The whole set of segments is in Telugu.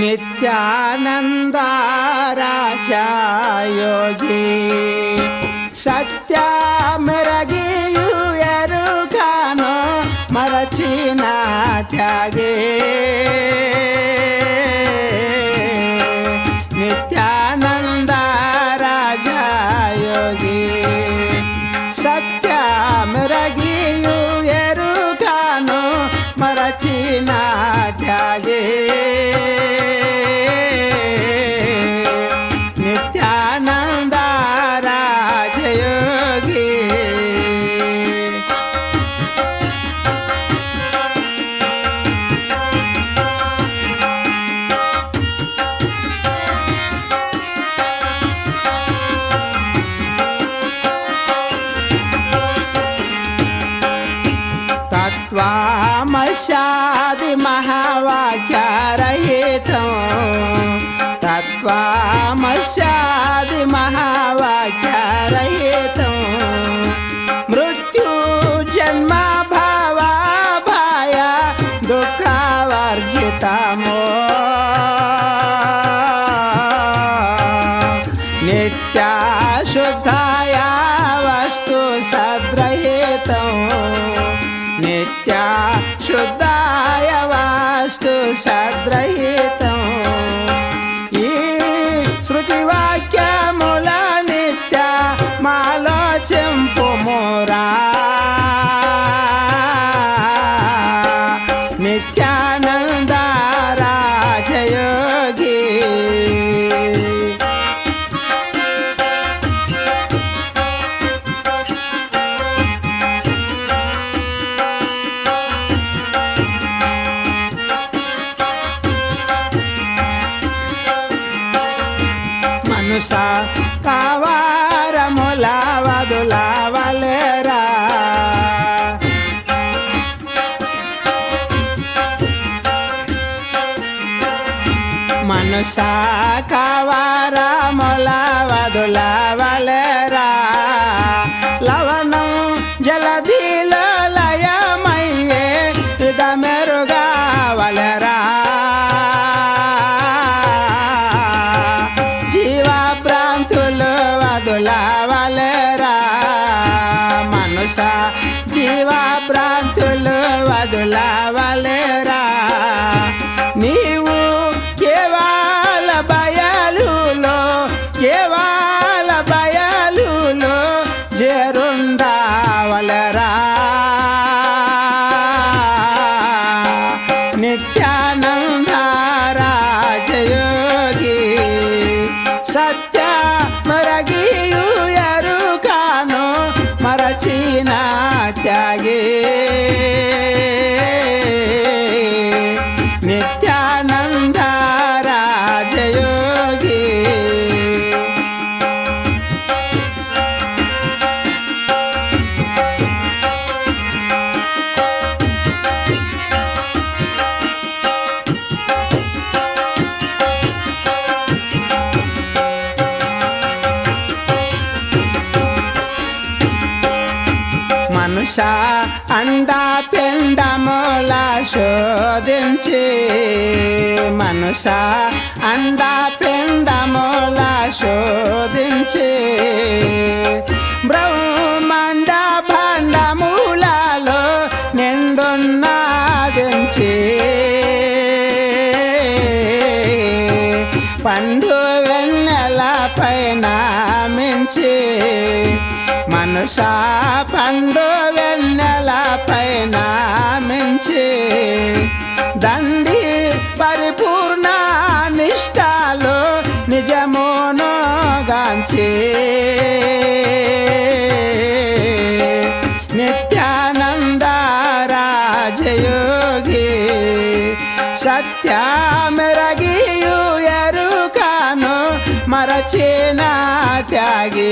नित्यानन्दाराख्या योगी सत्या मृगी shine. શાખાવારા મલાવા દોલા. హింస అండా పిండముల శోధించి బ్రహ్మండ భాండములలో నిండున్నాదించి పండు వెన్నెల పైన మించి మనుషా పండు వెన్నెల పైన మించి దండి मरचेना त्यागे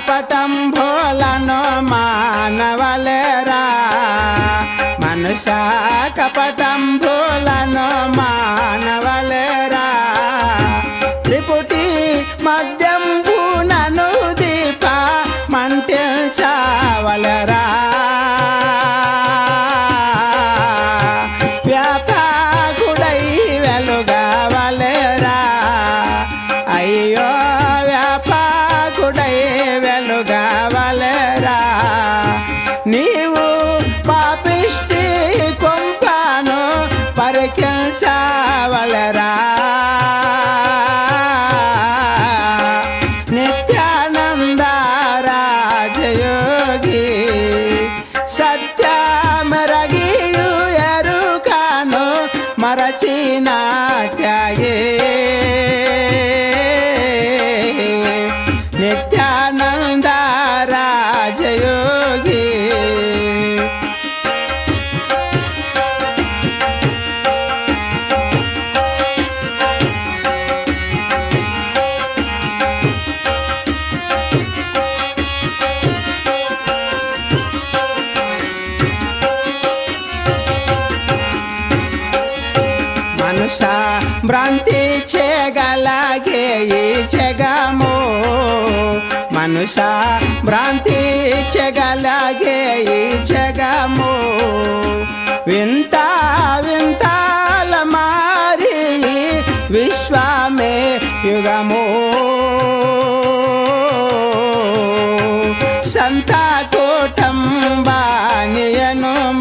మనుష కపటం భోలను మానవలేరా? మనుష కపటం భ్రాంతి చేయగలగే ఈ జగము. మనుష భ్రాంతి చేయగలగే ఈ జగము. వింత వింతాల మారి విశ్వమే యుగము. సంత కోటంబానియనుము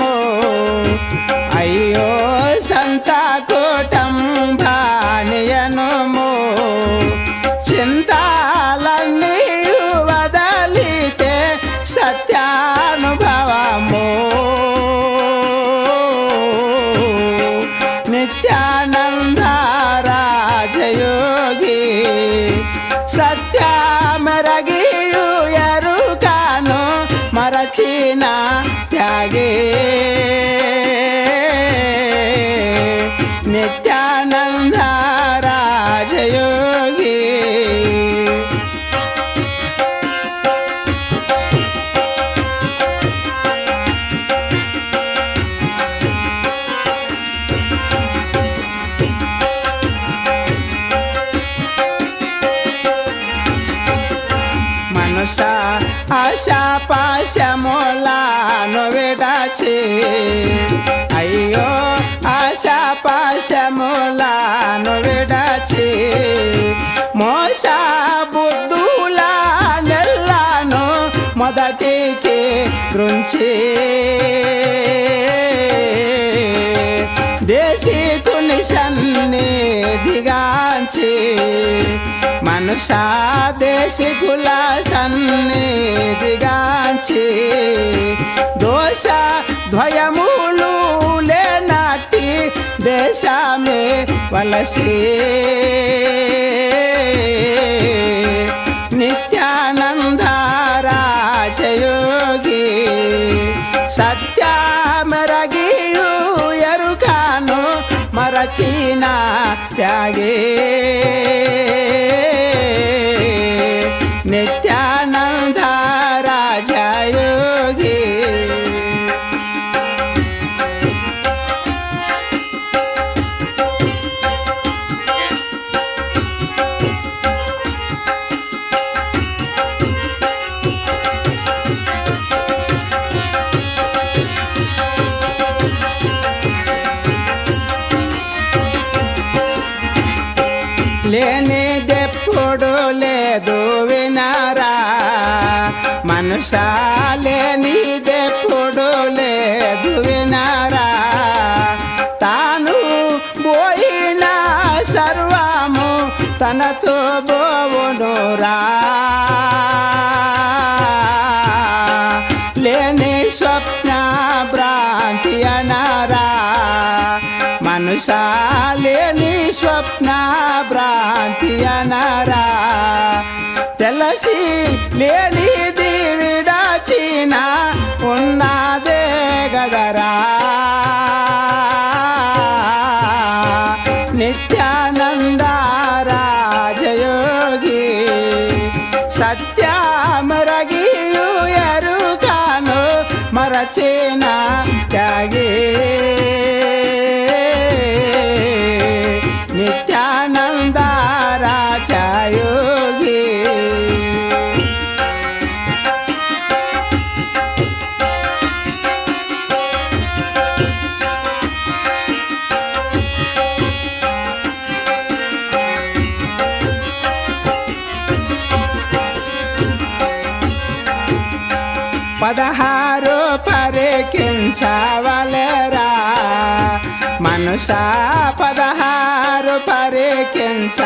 మొదటికి గృంచి దేశికుని సన్నిధిగాంచి మనుష దేశికుల సన్నిధిగాంచి దోష ద్వయములు లేనట్టి దేశమే వలసే. సత్యమరగియు ఎరుకాను మరచిన త్యాగే ఎప్పుడు లేదు వినారా? మనుష లేనిదెప్పుడు తెలసి లేనిది విడాచిన ఉన్నదే గదరా పదహారు పరికించవలరా మనుష పదహారు పరికించవలరా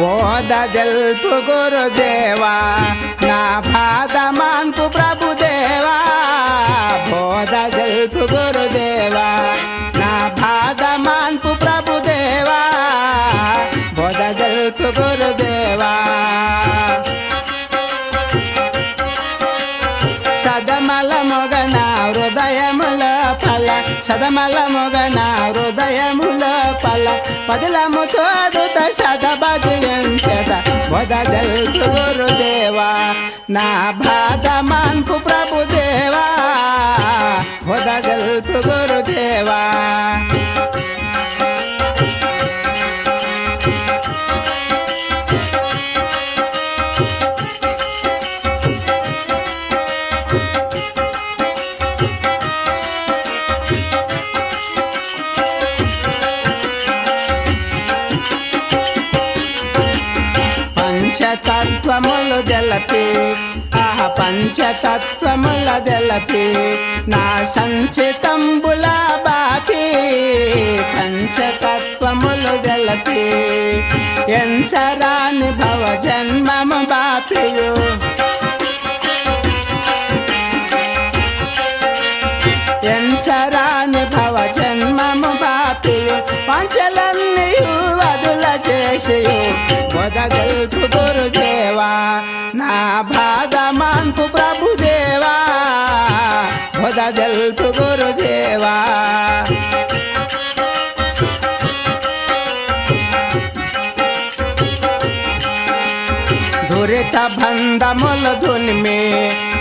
బోధ జల్పు గురుదేవా నా బాధ మాన్పు ప్రభుదేవా. బోధ జల్పు గురుదేవా నా బాధ మాన్పు ప్రభుదేవా. బోధ జల్పు గురుదేవా సదమల మొగన హృదయముల పల సదమల మొగన పదలము తోడుత సదబదించద వదదల్ గురుదేవా నా బాధ మాన్పు పంచతత్వముల జలపి నా సంచితంబుల బాపి పంచతత్వములు జలపి ఎంచరాని భవ జన్మము బాపియు. ఎంచరాని భవ జన్మము బాపియు పంచలన్నీ వదుల చేసియు వదగల్పు గురుదేవా నా బాధ మాన్పు ప్రభుదేవా వదగల్పు గురుదేవా దురిత బంధముల దునిమే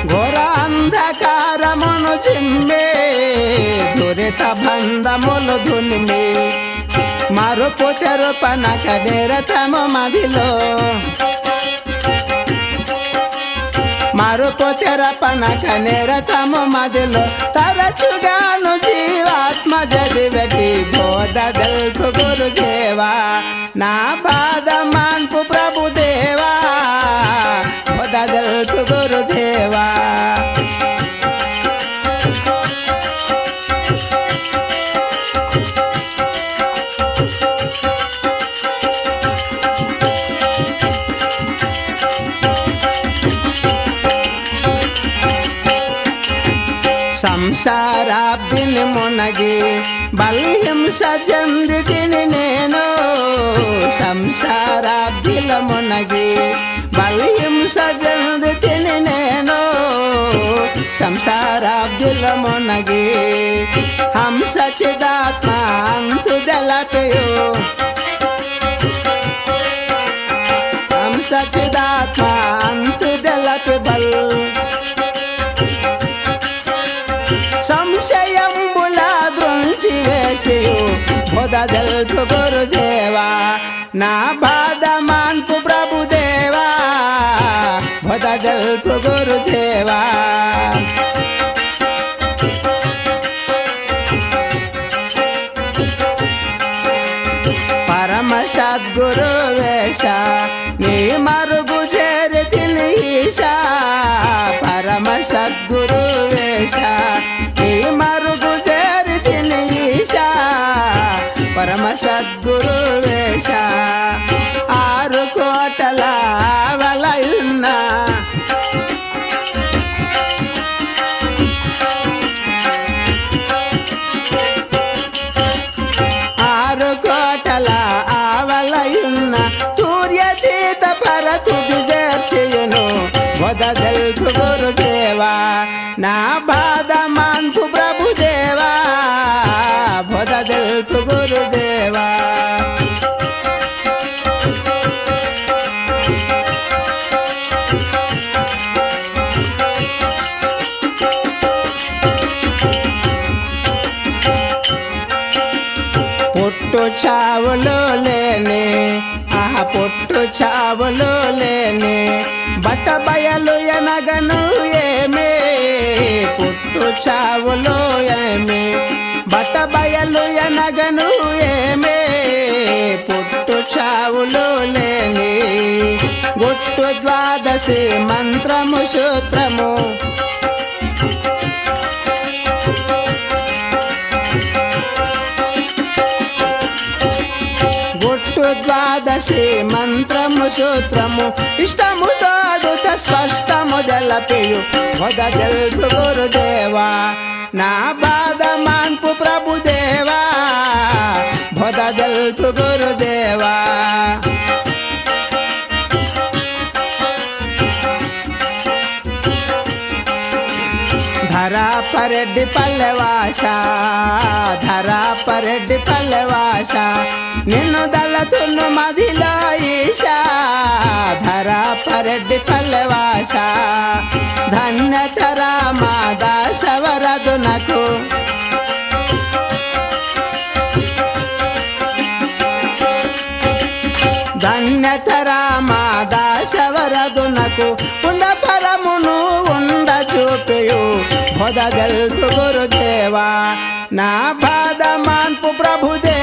ఘోర అంధకారమును చిమ్మే దురిత బంధములు దునిమే మరుపు తెరుపనక నిరతము మదిలో. మరుపు తెరపనక నిరతము మదిలో తరచుగాను జీవాత్మ జదివటి బోధ దల్పు గురుదేవా నా బాధ మాన్పు ప్రభుదేవా బోధ దల్పు గురుదేవా సంసార బిని మునగి బల్హింస చెందితిని నేను. సంసార బిల మునగి బల్హింస చెందితిని నేను. సంసార బిల మునగి హంస చిదా దృంచి వేసి బొదల్పు గురుదేవా. నా బాధ మాన్పు ప్రభుదేవా. బొదల్పు గురుదేవా. చావులు లేని బట్ట బయలు ఎనగను ఏమే? పుట్టు చావులు ఏమి? బట్ట బయలు ఎనగను ఏమే? పుట్టు చావులు లేని గుట్టు ద్వాదశి మంత్రము సూత్రము ద్వాదశి మంత్రము సూత్రము ఇష్టము తోడుత స్పష్టము జలపియు మొదలు గురుదేవా నా బాధ మాన్పు ప్రభుదేవా బొదల్పు గురుదేవా ధరా పరెడ్డి పల్లెవాస ధరా పరెడ్డి పల్లెవాస నిన్ను దళతును మదిలో ఈశా ధరా పరెడ్డి పల్లెవాస ధన్యతరా మా దాశవరదునకు ధన్యతరా మా దాశవరదునకు ఉండ ఫలమును ఉండ చూపియు. బొదల్పు గురుదేవా నా బాధ మాన్పు ప్రభుదే.